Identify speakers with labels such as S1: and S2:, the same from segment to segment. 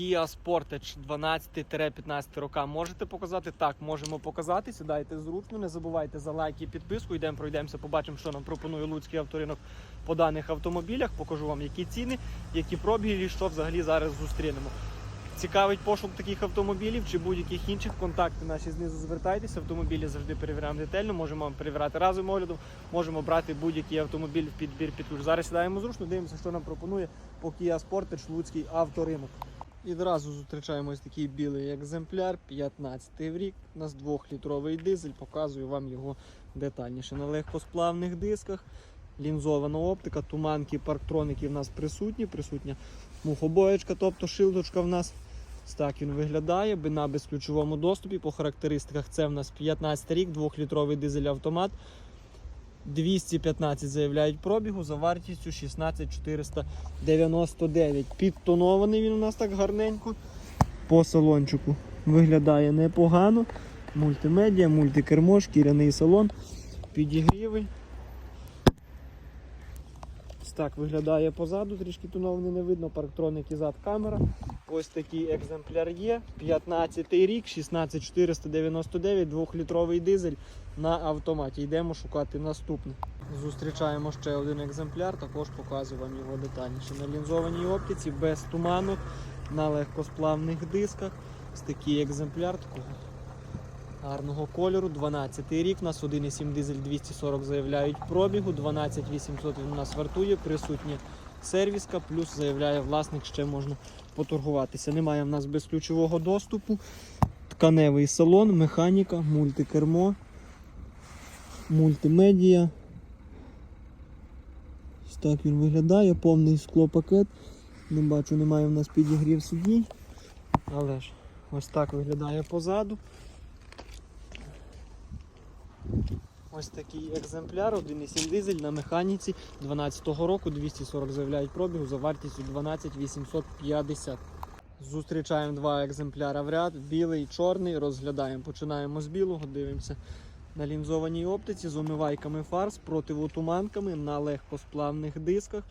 S1: Kia Sportage 12-15 рока можете показати? Так, можемо показати. Сідайте зручно, не забувайте за лайк і підписку. Йдемо, пройдемося, побачимо, що нам пропонує Луцький авторинок по даних автомобілях. Покажу вам, які ціни, які пробіги і що взагалі зараз зустрінемо. Цікавить пошук таких автомобілів чи будь-яких інших контакти наші знизу звертайтеся. Автомобілі завжди перевіряємо детально. Можемо вам перевіряти разом оглядом, можемо брати будь-який автомобіль в підбір під ключ. Зараз сідаємо зручно, дивимося, що нам пропонує по Kia Sportage Луцький авторинок. І одразу зустрічаємо ось такий білий екземпляр, 15 рік, у нас 2-літровий дизель, показую вам його детальніше. На легкосплавних дисках, лінзована оптика, туманки, парктроники в нас присутні, присутня мухобоєчка, тобто шилдочка в нас. Так він виглядає, на безключовому доступі. По характеристиках це в нас 15 рік, 2-літровий дизель автомат. 215 заявляють пробігу за вартістю 16499. Підтонований він у нас так гарненько. По салончику виглядає непогано. Мультимедіа, мультикермо, шкіряний салон, підігріви. Ось так виглядає позаду, трішки тонований не видно, парктроник і зад камера. Ось такий екземпляр є. 15 рік, 16499, 2-літровий дизель на автоматі. Йдемо шукати наступний. Зустрічаємо ще один екземпляр, також показую вам його детальніше. На лінзованій оптиці, без туману, на легкосплавних дисках. Ось такий екземпляр такого гарного кольору. 12 рік. У нас 1,7 дизель 240 заявляють пробігу, 12800 він у нас вартує, присутня сервіска, плюс заявляє власник, ще можна поторгуватися. Немає в нас безключового доступу. Тканевий салон, механіка, мультикермо, мультимедіа. Ось так він виглядає, повний склопакет. Не бачу, немає в нас підігрів сидінь. Але ж ось так виглядає позаду. Ось такий екземпляр, 1,7 дизель на механіці 12-го року, 240 заявляють пробігу за вартістю 12 850. Зустрічаємо два екземпляра в ряд, білий, чорний, розглядаємо. Починаємо з білого, дивимося на лінзованій оптиці з омивайками фар, з противотуманками на легкосплавних дисках,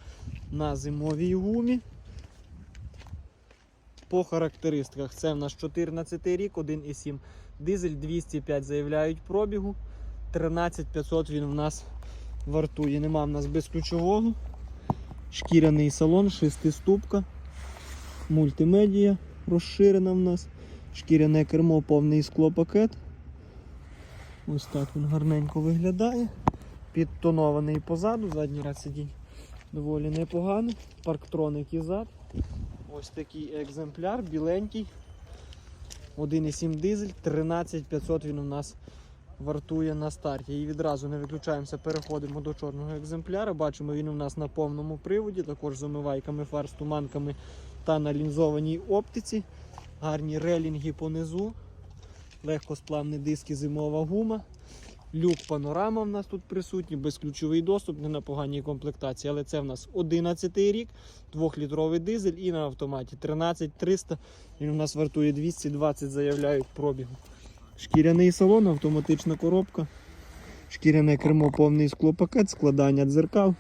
S1: на зимовій гумі. По характеристиках це в нас 14 рік, 1,7 дизель, 205 заявляють пробігу. 13500 він в нас вартує. Нема в нас безключового. Шкіряний салон, шестиступка, мультимедія розширена в нас. Шкіряне кермо, повний склопакет. Ось так він гарненько виглядає. Підтонований позаду, задній ряд сидінь доволі непогано. Парктроник і зад. Ось такий екземпляр, біленький. 1,7 дизель, 13500 він у нас вартує на старті. І відразу не виключаємося, переходимо до чорного екземпляра. Бачимо, він у нас на повному приводі, також з омивайками фар, з туманками та на лінзованій оптиці. Гарні релінги понизу. Легкосплавні диски, зимова гума. Люк панорама в нас тут присутній, безключовий доступ, не на поганій комплектації. Але це в нас 11 рік, 2-літровий дизель і на автоматі 13300. Він у нас вартує 220, заявляють пробігу. Шкіряний салон, автоматична коробка. Шкіряне кермо, повний склопакет, складання дзеркал.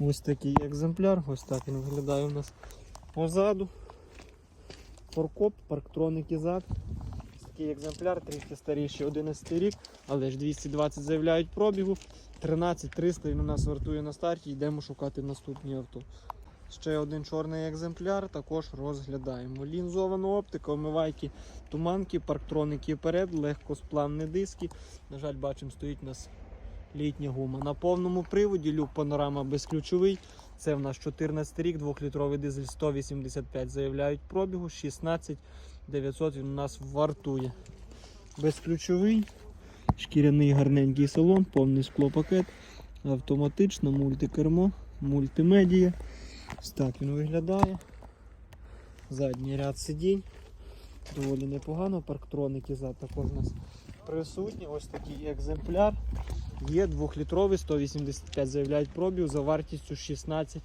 S1: Ось такий екземпляр. Ось так він виглядає у нас позаду. Форкоп, парктроники зад. Ось такий екземпляр, трішки старіший, 11 рік, але ж 220 заявляють пробігу. 13300 він у нас вартує на старті, йдемо шукати наступні авто. Ще один чорний екземпляр, також розглядаємо. Лінзована оптика, омивайки, туманки, парктроники вперед, легкосплавні диски. На жаль, бачимо, стоїть у нас літня гума. На повному приводі люк панорама безключовий. Це в нас 14 рік, 2-літровий дизель 185 заявляють пробігу, 16 900 він у нас вартує. Безключовий, шкіряний гарненький салон, повний склопакет, автоматично, мультикермо, мультимедія. Ось так він виглядає. Задній ряд сидінь. Доволі непогано. Парктроники зад також у нас присутні. Ось такий екземпляр. Є 2-літровий, 185 заявляють пробіг за вартістю 16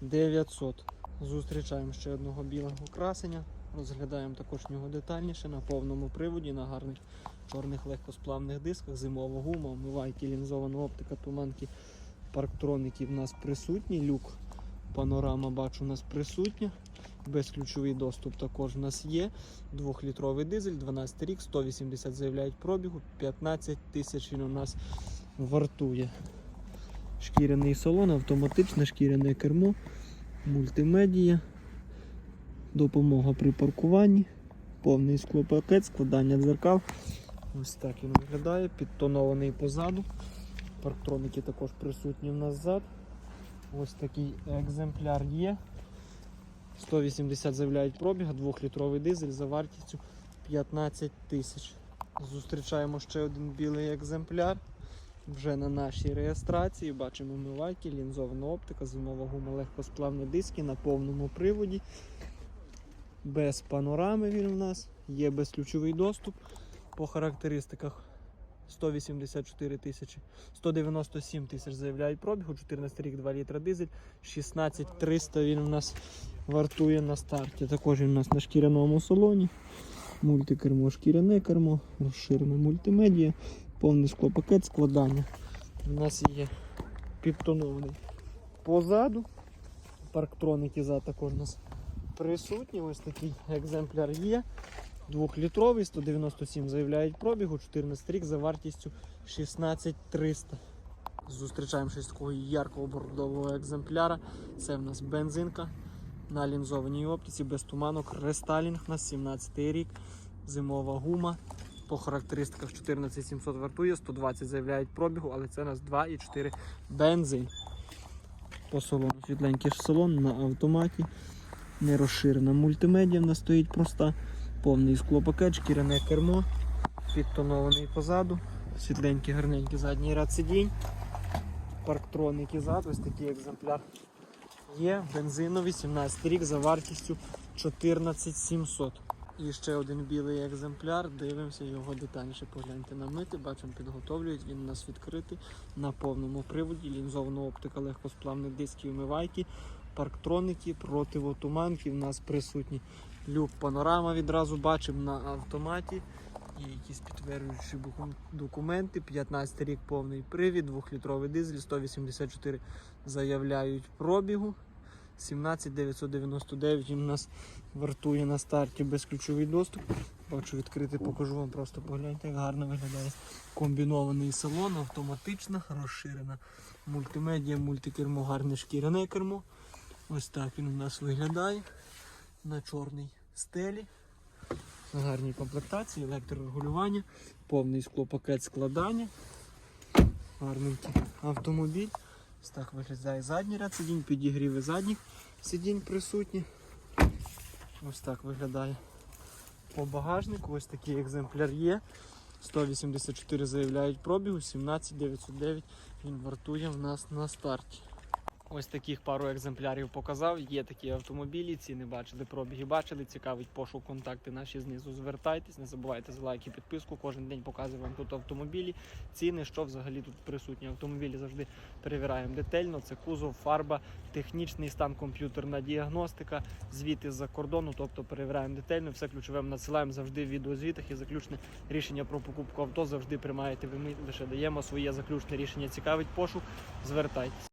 S1: 900. Зустрічаємо ще одного білого красення. Розглядаємо також нього детальніше на повному приводі, на гарних чорних легкосплавних дисках, зимова гума, омивайки, лінзована оптика, туманки, парктроники в нас присутні. Люк Панорама бачу у нас присутня. Безключовий доступ також у нас є. Двохлітровий дизель, 12 рік, 180 заявляють пробігу, 15 тисяч він у нас вартує. Шкіряний салон, автоматичне шкіряне кермо, мультимедія, допомога при паркуванні, повний склопакет, складання дзеркал. Ось так він виглядає, підтонований позаду. Парктроники також присутні в нас зад. Ось такий екземпляр є. 180 заявляють пробіга, 2-літровий дизель за вартістю 15 тисяч. Зустрічаємо ще один білий екземпляр. Вже на нашій реєстрації бачимо мивайки, лінзована оптика, зимова гума, легкосплавні диски на повному приводі. Без панорами він у нас, є безключовий доступ. По характеристиках 184 тисячі, 197 тисяч заявляють пробігу, 14 рік, 2 літра дизель, 16 300 він у нас вартує на старті. Також він у нас на шкіряному салоні. Мультикермо, шкіряне кермо, розширене мультимедія, повний склопакет складання. У нас є підтонований позаду. Парктроники за також у нас присутні. Ось такий екземпляр є. Двохлітровий, 197 заявляють пробігу, 14 рік за вартістю 16 300. Зустрічаємо щось такого яркого бордового екземпляра. Це в нас бензинка на лінзованій оптиці, без туманок, рестайлінг у нас 17 рік, зимова гума. По характеристиках 14700 вартує, 120 заявляють пробігу, але це у нас 2,4 бензин. По салону світленький салон на автоматі. Не розширена мультимедіа в нас стоїть проста. Повний склопакет, шкіряне кермо, підтонований позаду, світленький гарненький задній ряд сидінь, парктроники зад, ось такий екземпляр є. Бензиновий 17 рік за вартістю 14700. І ще один білий екземпляр. Дивимося його детальніше. Погляньте на мити, бачимо, підготовлюють. Він у нас відкритий на повному приводі. Лінзована оптика, легкосплавних дисків, умивайки, парктроники, противотуманки. В нас присутні люк панорама відразу бачимо на автоматі. Є якісь підтверджуючі документи. 15 рік повний привід, 2-літровий дизель, 184 заявляють пробігу. 17999 він у нас вартує на старті безключовий доступ. Бачу відкритий, покажу вам, просто погляньте, як гарно виглядає комбінований салон, автоматична, розширена мультимедіа, мультикермо, гарне шкіряне кермо. Ось так він у нас виглядає на чорній стелі. На гарній комплектації, електрорегулювання, повний склопакет складання. Гарненький автомобіль. Ось так виглядає задній ряд сидінь, підігріви задніх сидінь присутні. Ось так виглядає по багажнику. Ось такий екземпляр є. 184 заявляють пробігу, 17909 він вартує в нас на старті. Ось таких пару екземплярів показав. Є такі автомобілі, ціни бачили, пробіги бачили. Цікавить пошук, контакти наші знизу. Звертайтесь, не забувайте за лайки, підписку. Кожен день показую вам тут автомобілі. Ціни, що взагалі тут присутні. Автомобілі завжди перевіряємо детально. Це кузов, фарба, технічний стан, комп'ютерна діагностика, звіти з-за кордону, тобто перевіряємо детально. Все ключове надсилаємо завжди в відеозвітах і заключне рішення про покупку авто завжди приймаєте ви. Ми лише даємо своє заключне рішення. Цікавить пошук. Звертайтесь.